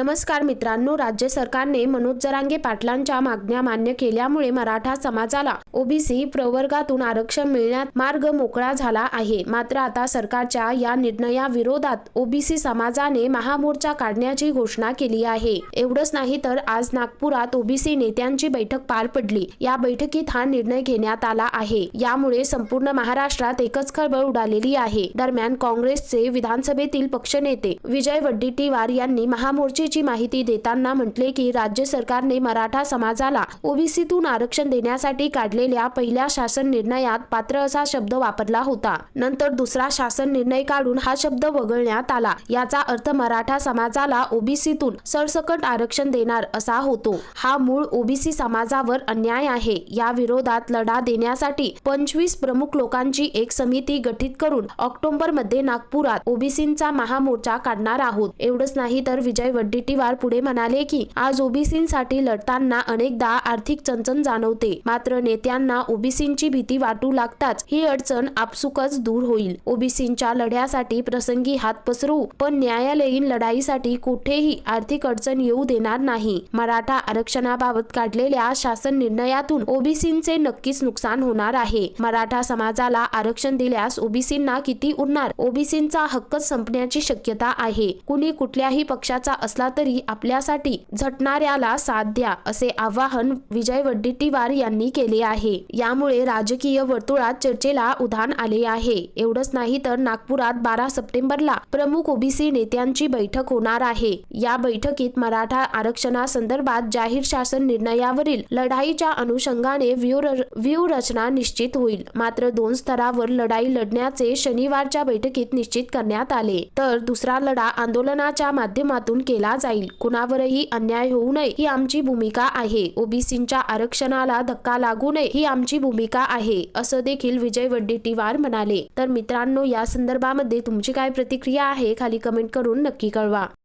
नमस्कार मित्रांनो राज्य सरकारने मनोज जरांगे पाटलांच्या मागण्या मान्य केल्यामुळे मराठा समाजाला ओबीसी प्रवर्गातून आरक्षण मिळण्यात मार्ग मोकळा झाला आहे. मात्र आता सरकारच्या या निर्णयाविरोधात ओबीसी समाजाने महामोर्चा काढण्याची घोषणा केली आहे. एवढंच नाही तर आज नागपुरात ओबीसी नेत्यांची बैठक पार पडली. या बैठकीत हा निर्णय घेण्यात आला आहे. यामुळे संपूर्ण महाराष्ट्रात एकच खळबळ उडालेली आहे. दरम्यान काँग्रेसचे विधानसभेतील पक्षनेते विजय वड्डीटीवार यांनी महामोर्चेची माहिती देताना म्हटले की राज्य सरकारने मराठा समाजाला ओबीसीतून आरक्षण देण्यासाठी काढलेल्या पहिल्या शासन निर्णयात पात्र असा शब्द वापरला होता. नंतर दुसरा शासन निर्णय काढून हा शब्द वगळण्यात आला. याचा अर्थ मराठा समाजाला ओबीसीतून सरसकट आरक्षण देणार असा होतो. हा मूळ ओबीसी समाजावर अन्याय आहे. या विरोधात लढा देण्यासाठी पंचवीस प्रमुख लोकांची एक समिती गठीत करून ऑक्टोबरमध्ये नागपुरात ओबीसींचा महामोर्चा काढणार आहोत. एवढंच नाही तर विजय वडेट्टीवार पुढे म्हणाले की आज ओबीसींसाठी लढताना अनेकदा आर्थिक चणचण जाणवते. मात्र नेत्यांना ओबीसींची भीती वाटू लागताच ही अडचण आपसुकच दूर होईल. ओबीसींच्या लढ्यासाठी प्रसंगी हात पसरवू पण न्यायालयीन लढाईसाठी कुठेही आर्थिक अडचण येऊ देणार नाही. मराठा आरक्षणाबाबत काढलेल्या शासन निर्णयातून ओबीसींचे नक्कीच नुकसान होणार आहे. मराठा समाजाला आरक्षण दिल्यास ओबीसींना किती उरणार? ओबीसींचा हक्क संपण्याची शक्यता आहे. कुणी कुठल्याही पक्षाचा असला तरी आपल्यासाठी झटणाऱ्याला साथ द्या असे आवाहन विजय वड्डेट्टीवार यांनी केले आहे. यामुळे राजकीय वर्तुळात चर्चेला उधाण आले आहे. एवढंच नाही तर नागपुरात बारा सप्टेंबरला प्रमुख ओबीसी नेत्यांची बैठक होणार आहे. या बैठकीत मराठा आरक्षणासंदर्भात जाहीर शासन निर्णयावरील लढाईच्या अनुषंगाने व्यूहरचना निश्चित होईल. मात्र दोन स्तरावर लढाई लढण्याचे शनिवारच्या बैठकीत निश्चित करण्यात आले. तर दुसरा लढा आंदोलनाच्या माध्यमातून केला जाईल. कुणावरही अन्याय होऊ नये ही आमची भूमिका आहे. ओबीसींच्या आरक्षणाला धक्का लागू नये ही आमची भूमिका आहे असं देखील विजय वड्डेट्टीवार म्हणाले. तर मित्रांनो या संदर्भामध्ये तुमची काय प्रतिक्रिया आहे खाली कमेंट करून नक्की कळवा.